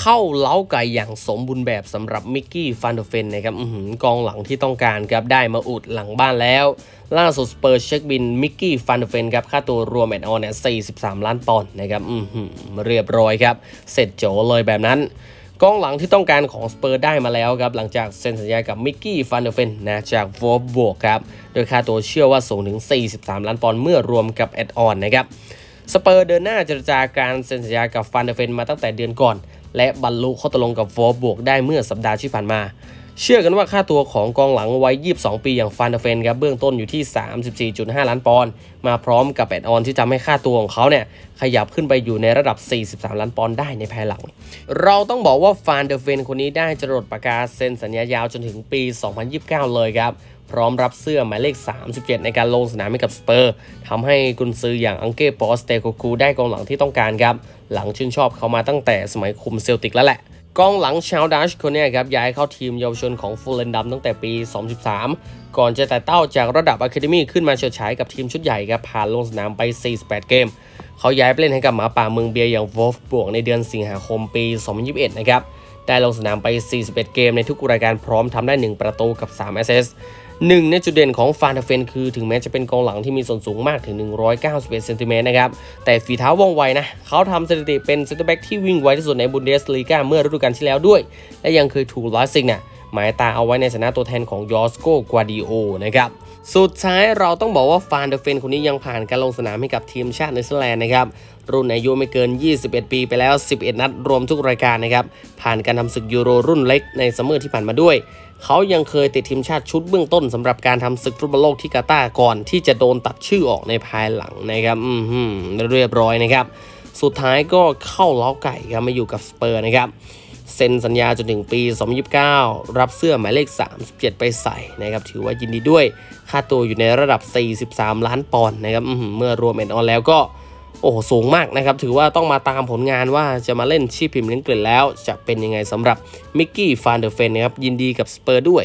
เข้าเล้าไก่อย่างสมบูรณ์แบบสำหรับมิกกี้ฟันเดอร์เฟนนะครับอื้อหือกองหลังที่ต้องการครับได้มาอุดหลังบ้านแล้ว ล่าสุดสเปอร์เช็คบินมิกกี้ฟันเดอร์เฟนครับค่าตัวรวมแอนออนเนี่ย43 ล้านปอนด์นะครับอื้อหือเรียบร้อยครับ เสร็จโจเลยแบบนั้นกองหลังที่ต้องการของสเปอร์ได้มาแล้วครับหลังจากเซ็นสัญญากับมิกกี้ฟันเดอร์เฟนนะจากวอลบวกครับโดยค่าตัวเชื่อว่าสูงถึง 43 ล้านปอนด์เมื่อรวมกับแอดออนนะครับสเปอร์เดินหน้าเจรจาการเซ็นสัญญากับฟันเดอร์เฟนมาตั้งแต่เดือนก่อน และบรรลุข้อตกลงกับฟอบวกได้เมื่อสัปดาห์ที่ผ่านมา เชื่อกันว่าค่าตัวของกองหลังวัย 22 ปีอย่างฟันเดอร์เฟนครับเบื้องต้นอยู่ที่ 34.5 ล้านปอนด์มาพร้อมกับแอดออนที่ทำให้ค่าตัวของเขาเนี่ยขยับขึ้นไปอยู่ในระดับ 43 ล้านปอนด์ได้ในภายหลัง เราต้องบอกว่าฟันเดอร์เฟนคนนี้ได้จรดปากกาเซ็นสัญญายาวจนถึงปี 2029 เลยครับพร้อมรับเสื้อหมายเลข 37 ในการลงสนามให้กับสเปอร์ทำให้กุนซืออย่างอังเก้ปอสเตโกคูได้กองหลังที่ต้องการครับหลังชื่นชอบเขามาตั้งแต่สมัยคุมเซลติกแล้วแหละ กองหลังชาวดัชคนนี้ครับย้ายเข้าทีมเยาวชนของฟูลเลนดัมตั้งแต่ปี 2013 ก่อนจะไต่เต้าจากระดับอะคาเดมีขึ้นมาเฉิดฉายกับทีมชุดใหญ่ครับผ่านลงสนามไป 48 เกม เขาย้ายไปเล่นให้กับหมาป่าเมืองเบียร์อย่างวอลฟบวกในเดือนสิงหาคมปี 2021 นะครับได้ลงสนามไป 41 เกมในทุกรายการพร้อมทำได้ 1 ประตูกับ 3 แอสเซส หนึ่งในจุดเด่นของฟานเดเฟนคือถึงแม้จะเป็นกองหลังที่มีส่วนสูงมากถึง 191เซนติเมตรนะครับแต่ฝีเท้าว่องไวนะ เขาทำสถิติเป็นเซนเตอร์แบ็กที่วิ่งไวที่สุดในบุนเดสลีกาเมื่อฤดูกาลที่แล้วด้วย และยังเคยถูกลาสซิกเนี่ยหมายตาเอาไว้ในฐานะตัวแทนของยอสโกกวาดิโอนะครับ สุดท้ายเราต้องบอกว่าฟานเดเฟนคนนี้ยังผ่านการลงสนามให้กับทีมชาติเนเธอร์แลนด์นะครับ รุ่นอายุไม่เกิน 21 ปีไปแล้ว 11 นัดรวมทุกรายการนะครับ ผ่านการทำศึกยูโรรุ่นเล็กในซัมเมอร์ที่ผ่านมาด้วย เขายังเคยติดทีมชาติชุดเบื้องต้นสำหรับการทำศึกฟุตบอลโลกที่กาตาร์ก่อนที่จะโดนตัดชื่อออกในภายหลังนะครับ อืมเรียบร้อยนะครับ สุดท้ายก็เข้าเล้าไก่ครับมาอยู่กับสเปอร์นะครับ เซ็นสัญญาจนถึงปี 2029 รับเสื้อหมายเลข 37 ไปใส่นะครับ ถือว่ายินดีด้วย ค่าตัวอยู่ในระดับ 43 ล้านปอนด์นะครับ เมื่อรวมเอ็นออนแล้วก็ โอ้โห สูงมากนะครับ ถือว่าต้องมาตามผลงานว่าจะมาเล่นชีพพิมพ์เล่นเกล็ดแล้ว จะเป็นยังไงสำหรับมิกกี้ฟานเดอร์เฟนนะครับ ยินดีกับสเปอร์ด้วย